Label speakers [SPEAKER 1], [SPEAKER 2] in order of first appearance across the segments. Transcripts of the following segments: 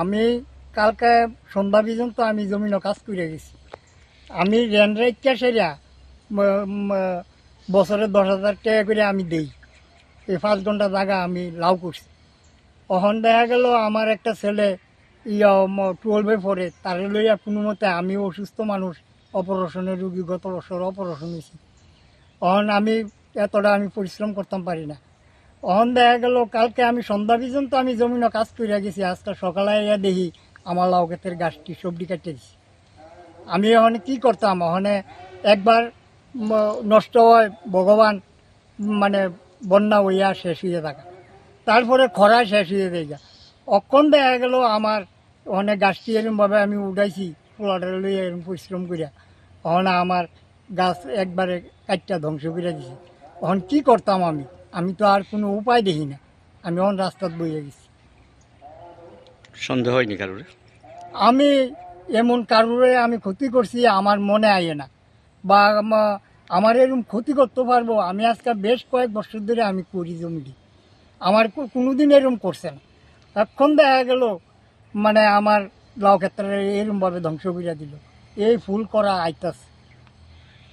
[SPEAKER 1] আমি কালকে সন্ধ্যা পর্যন্ত আমি জমিনও কাজ করে গেছি। আমি রেন রাইকা সেরা বছরে দশ হাজার টাকা করে আমি দেই। এই পাঁচ ঘণ্টা জায়গা আমি লাভ করছি। অহন দেখা গেল আমার একটা ছেলে ইয়া টুয়েলভে পড়ে, তারে লইয়া কোনো মতে আমি অসুস্থ মানুষ, অপারেশনের রুগী গত বছর অপারেশন হয়েছি। অহন আমি এতটা আমি পরিশ্রম করতাম পারি না। তখন দেখা গেল, কালকে আমি সন্ধ্যা পর্যন্ত আমি জমিনে কাজ করে গেছি, আজকে সকালে ইয়া দেখি আমার লাউ গাছটি সবজি কাটতে দিছি। আমি ওখানে কি করতাম? ওখানে একবার নষ্ট হয়, ভগবান মানে বন্যা হইয়া শেষ হয়ে থাকা। তারপরে খরা শেষ হয়ে যায় অক্ষণ দেখা গেল আমার ওখানে গাছটি এরকমভাবে আমি উঠাইছি পোলাটা লইয়া এরকম পরিশ্রম করিয়া ওখানে আমার গাছ একবারে কাটটা ধ্বংস করে দিছি। তখন কি করতাম আমি? আমি তো আর কোনো উপায় দেখি না। আমি অন রাস্তাত বইয়ে গেছি।
[SPEAKER 2] সন্দেহ হয়নি কারোর?
[SPEAKER 1] আমি এমন কারোরে আমি ক্ষতি করছি আমার মনে আইয়ে না। বা আমার এরকম ক্ষতি করতে পারব আমি আজকে বেশ কয়েক বছর ধরে আমি করি জমিটি। আমার কোনো দিন এরকম করছে না। এখন দেখা গেল মানে আমার লাউ ক্ষেত্রে এরকমভাবে ধ্বংস করে দিল। এই ফুল করা আইতাস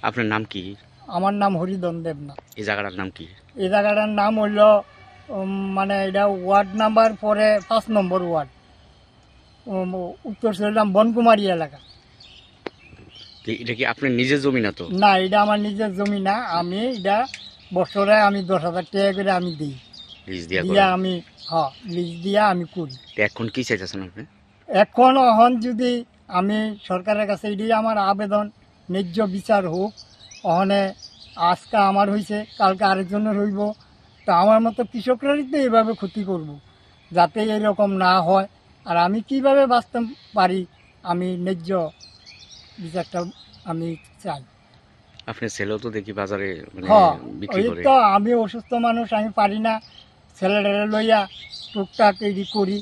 [SPEAKER 2] আপনার নাম কি?
[SPEAKER 1] আমার নাম হরিদন দেবনা
[SPEAKER 2] এই জায়গাটার নাম কি?
[SPEAKER 1] এই জায়গাটার নাম হইল মানে এটা ওয়ার্ড নাম্বার পরে পাঁচ নম্বর ওয়ার্ড। উত্তর সিলেটাম বনকুমারী এলাকা।
[SPEAKER 2] এটা কি আপনার নিজের জমি না তো?
[SPEAKER 1] না এটা আমার নিজের জমি না। আমি এটা বছরে আমি দশ হাজার টাকা করে আমি দিই।
[SPEAKER 2] লিজ দিয়া
[SPEAKER 1] আমি হ্যাঁ লিজ দিয়া আমি করি।
[SPEAKER 2] এখন কি চাইতেছেন আপনি?
[SPEAKER 1] এখন অহন যদি আমি সরকারের কাছে এটাই আমার আবেদন ন্যায্য বিচার হোক অহনে আজকে আমার হয়েছে কালকে আরেকজনের হইব। তো আমার মতো কৃষকরাই তো এইভাবে ক্ষতি করব যাতে এরকম না হয়। আর আমি কীভাবে বাঁচতে পারি আমি ন্যায্য বিচারটা আমি চাই।
[SPEAKER 2] আপনার ছেলেও তো দেখি বাজারে মানে
[SPEAKER 1] হ্যাঁ ওই তো আমি অসুস্থ মানুষ আমি পারি না। ছেলেটা লইয়া টুকটাক এডি করি